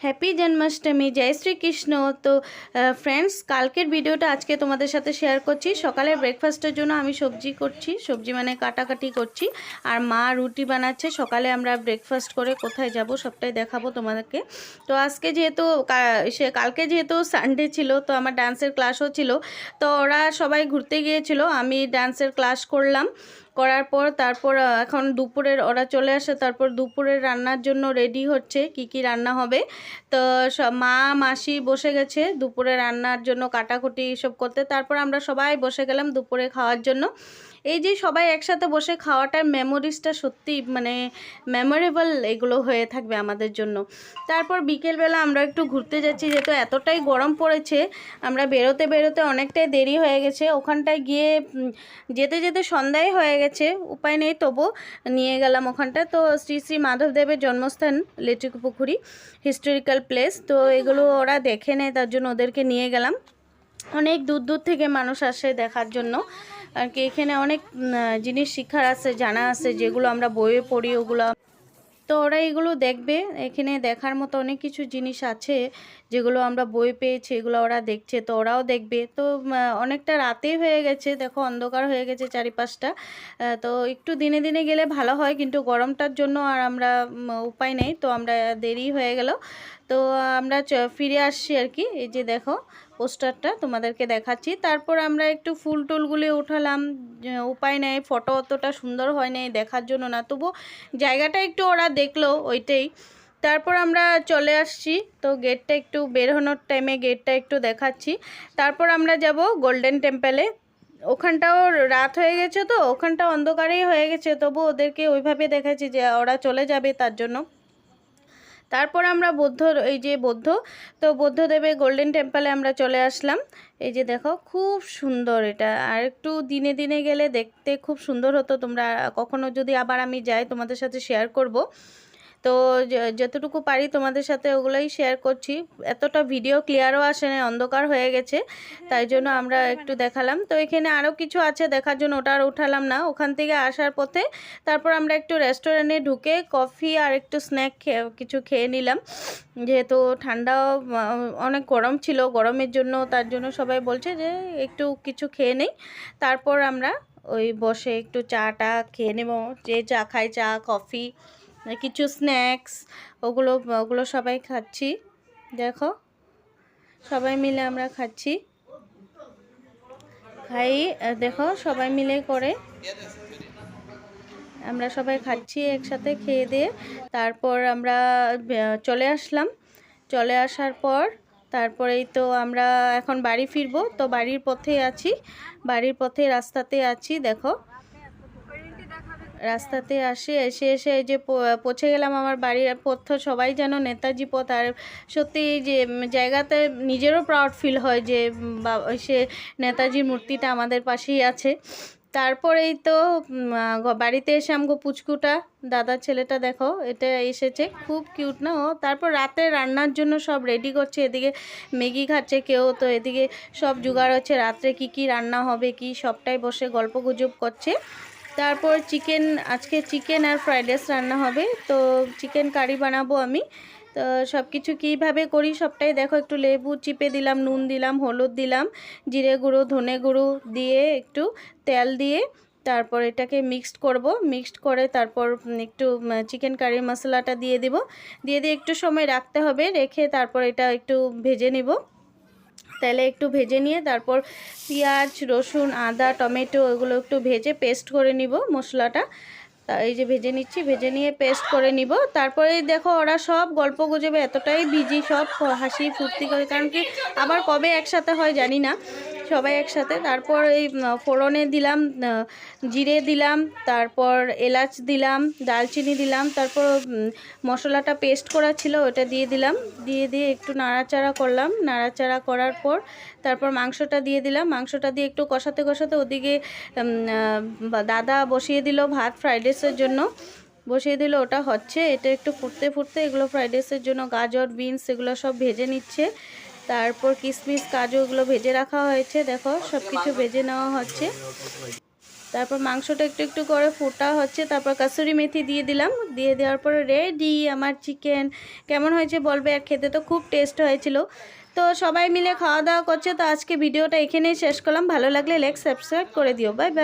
Happy Janmashtami, জয় শ্রীকৃষ্ণ। তো friends কালকের ভিডিওটা আজকে তোমাদের সাথে শেয়ার করছি। সকালের ব্রেকফাস্টের জন্য আমি সবজি করছি, সবজি মানে কাটাকাটি করছি। আর মা রুটি বানাচ্ছে। সকালে আমরা ব্রেকফাস্ট করে কোথায় যাব সবটাই দেখাবো তোমাদেরকে। তো, আজকে যেহেতু সে, কালকে যেহেতু সানডে ছিল, তো আমার ডান্সের ক্লাসও ছিল। তো, ওরা সবাই ঘুরতে গিয়েছিল। আমি ডান্সের ক্লাস করলাম। করার পর তারপর এখন দুপুরের ওরা চলে আসে, তারপর দুপুরের রান্নার জন্য রেডি হচ্ছে কি কি রান্না হবে। তো মা, মাসি বসে গেছে দুপুরে রান্নার জন্য, কাটাকুটি সব করতে। তারপর আমরা সবাই বসে গেলাম দুপুরে খাওয়ার জন্য। এই যে সবাই একসাথে বসে খাওয়াটার মেমোরিজটা সত্যি মানে মেমোরেবল এগুলো হয়ে থাকবে আমাদের জন্য। তারপর বিকেলবেলা আমরা একটু ঘুরতে যাচ্ছি, যেহেতু এতটাই গরম পড়েছে, আমরা বেরোতে বেরোতে অনেকটাই দেরি হয়ে গেছে। ওখানটায় গিয়ে যেতে যেতে সন্ধ্যায় হয়ে গেছে, উপায় নেই তবু নিয়ে গেলাম ওখানটা। তো শ্রী শ্রী মাধবদেবের জন্মস্থান লেটুকু পুকুরি হিস্টোরিক্যাল প্লেস তো এগুলো ওরা দেখে নেয়, তার জন্য ওদেরকে নিয়ে গেলাম। অনেক দূর দূর থেকে মানুষ আসে দেখার জন্য। আর কি এখানে অনেক জিনিস শিখার আছে, জানা আছে, যেগুলো আমরা বইয়ে পড়ি, ওগুলো। তো ওরা এগুলো দেখবে। এখানে দেখার মতো অনেক কিছু জিনিস আছে, যেগুলো আমরা বই পেয়েছি, এগুলো ওরা দেখছে, তো ওরাও দেখবে। তো অনেকটা রাতেই হয়ে গেছে, দেখো অন্ধকার হয়ে গেছে চারিপাশটা। তো একটু দিনে দিনে গেলে ভালো হয়, কিন্তু গরমটার জন্য আর আমরা উপায় নেই, তো আমরা দেরি হয়ে গেল। তো আমরা ফিরে আসছি আর কি। এই যে দেখো, পোস্টারটা তোমাদেরকে দেখাচ্ছি। তারপর আমরা একটু ফুল টুলগুলি উঠালাম। উপায় নেই, ফটো অতটা সুন্দর হয় নাই দেখার জন্য না। তবু জায়গাটা একটু ওরা দেখল ওইটাই। তারপর আমরা চলে আসছি। তো গেটটা একটু বেরোনোর টাইমে গেটটা একটু দেখাচ্ছি। তারপর আমরা যাব গোল্ডেন টেম্পলে ওখানটাও রাত হয়ে গেছে তো, ওখানটা অন্ধকারেই হয়ে গেছে। তবু ওদেরকে ওইভাবে দেখাচ্ছি যে, ওরা চলে যাবে তার জন্য। তারপর আমরা বৌদ্ধ, এই যে বৌদ্ধ, তো বৌদ্ধদেবের গোল্ডেন টেম্পলে আমরা চলে আসলাম। এই যে দেখো, খুব সুন্দর এটা। আর একটু দিনে দিনে গেলে দেখতে খুব সুন্দর হতো। তোমরা কখনো যদি আবার আমি যাই, তোমাদের সাথে শেয়ার করব। তো যতটুকু পারি তোমাদের সাথে ওগুলোই শেয়ার করছি। এতটা ভিডিও ক্লিয়ারও আসে না অন্ধকার হয়ে গেছে, তাই জন্য আমরা একটু দেখালাম। তো এখানে আরও কিছু আছে দেখার জন্য, ওটা আর উঠালাম না। ওখান থেকে আসার পথে তারপর আমরা একটু রেস্টুরেন্টে ঢুকে কফি আর একটু স্ন্যাক কিছু খেয়ে নিলাম। যেহেতু ঠান্ডাও অনেক গরম ছিল, গরমের জন্য তার জন্য সবাই বলছে যে একটু কিছু খেয়ে নেই। তারপর আমরা ওই বসে একটু চাটা খেয়ে নেব, যে চা খায় চা কফি কিছু স্ন্যাক্স ওগুলো ওগুলো সবাই খাচ্ছি। দেখো, সবাই মিলে আমরা খাচ্ছি। খাই, দেখো, সবাই মিলে করে আমরা সবাই খাচ্ছি একসাথে খেয়ে দিয়ে। তারপর আমরা চলে আসলাম। চলে আসার পর, তারপরেই তো আমরা এখন বাড়ি ফিরবো। তো বাড়ির পথে আছি। বাড়ির পথে রাস্তাতে আছি, দেখো। রাস্তাতে আসি, এসে এসে যে পৌঁছে গেলাম আমার বাড়ির পথ। তো সবাই যেন নেতাজি পথ। আর সত্যি যে জায়গাতে নিজেরও প্রাউড ফিল হয় যে সে নেতাজির মূর্তিটা আমাদের পাশেই আছে। তারপরেই তো বাড়িতে এসে আমগো পুচকুটা, দাদার ছেলেটা দেখো, এটা এসেছে। খুব কিউট না ও? তারপর রাতে রান্নার জন্য সব রেডি করছে। এদিকে ম্যাগি খাচ্ছে কেউ, তো এদিকে সব জোগাড় হচ্ছে। রাত্রে কি কি রান্না হবে, কি সবটাই বসে গল্প গুজব করছে। তারপর চিকেন, আজকে চিকেন আর ফ্রাইড রাইস রান্না হবে। তো চিকেন কারি বানাবো আমি। তো সব কিছু কীভাবে করি সবটাই দেখো, একটু লেবু চিপে দিলাম, নুন দিলাম, হলুদ দিলাম, জিরে গুঁড়ো, ধনে গুঁড়ো দিয়ে একটু তেল দিয়ে তারপর এটাকে মিক্সড করব। মিক্সড করে তারপর একটু চিকেন কারি মশলাটা দিয়ে দিব। দিয়ে দিয়ে একটু সময় রাখতে হবে, রেখে তারপর এটা একটু ভেজে নিব। তেলে একটু ভেজে নিয়ে তারপর পেঁয়াজ, রসুন, আদা, টমেটো এগুলো একটু ভেজে পেস্ট করে নিব মশলাটা। এই যে ভেজে নিচ্ছি, ভেজে নিয়ে পেস্ট করে নিব। তারপরে দেখো ওরা সব গল্প গুজবে, এতটাই বিজি, সব হাসি ফুর্তি করে। কারণ কি আবার কবে একসাথে হয় জানি না। সবাই একসাথে। তারপর এই ফোড়নে দিলাম জিরে দিলাম, তারপর এলাচ দিলাম, দালচিনি দিলাম, তারপর মশলাটা পেস্ট করা ছিল, ওটা দিয়ে দিলাম। দিয়ে দিয়ে একটু নাড়াচাড়া করলাম। নাড়াচাড়া করার পর তারপর মাংসটা দিয়ে দিলাম। মাংসটা দিয়ে একটু কষাতে কষাতে ওদিকে দাদা বসিয়ে দিল ভাত ফ্রাইড রাইসের জন্য। বসিয়ে দিল, ওটা হচ্ছে, এটা একটু ফুটতে ফুটতে এগুলো ফ্রাইড রাইসের জন্য গাজর বিনস এগুলো সব ভেজে নিচ্ছে। তারপর কিশমিশ কাজু এগুলো ভেজে রাখা হয়েছে। দেখো সব কিছু ভেজে নেওয়া হচ্ছে। তারপর মাংসটা একটু একটু করে ফোটা হচ্ছে। তারপর কাসুরি মেথি দিয়ে দিলাম। দিয়ে দেওয়ার পর রেডি আমার চিকেন কেমন হয়েছে বলবে? আর খেতে তো খুব টেস্ট হয়েছিল। তো সবাই মিলে খাওয়া দাওয়া করছে। তো আজকে ভিডিওটা এখানেই শেষ করলাম। ভালো লাগলে লাইক সাবস্ক্রাইব করে দিও। Bye bye